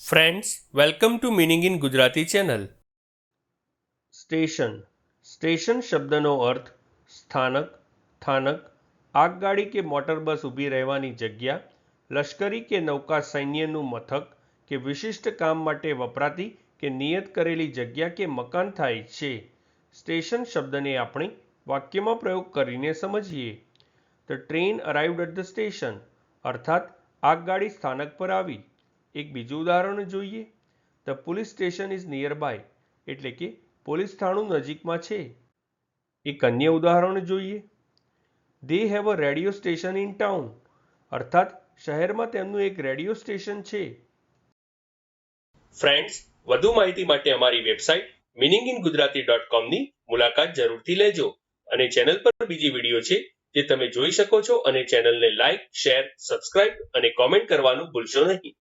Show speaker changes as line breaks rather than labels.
Friends welcome to meaning in Gujarati channel station station શબ્દનો અર્થ સ્થાનક, થાનક, આગગાડી કે મોટર બસ ઊભી રહેવાની જગ્યા, લશ્કરી કે નૌકા સૈન્યનું મથક કે વિશિષ્ટ કામ માટે વપરાતી કે નિયત કરેલી જગ્યા કે મકાન થાય છે. સ્ટેશન શબ્દને આપણે વાક્યમાં પ્રયોગ કરીને સમજીએ. The train arrived at the station અર્થાત આગગાડી સ્થાનક પર આવી. એક બીજું ઉદાહરણ જોઈએ. The police station is near by એટલે કે પોલીસ થાણું નજીકમાં છે. એક અન્ય ઉદાહરણ જોઈએ. They have a radio station in town અર્થાત શહેરમાં તેમનું એક રેડિયો સ્ટેશન છે. ફ્રેન્ડ્સ વધુ માહિતી માટે અમારી website meaning in Gujarati dot કોમની મુલાકાત જરૂરથી લેજો અને ચેનલ પર બીજી વીડિયો છે જે તમે જોઈ શકો છો અને ચેનલને લાઇક શેર સબસ્ક્રાઇબ અને કોમેન્ટ કરવાનું ભૂલશો નહીં.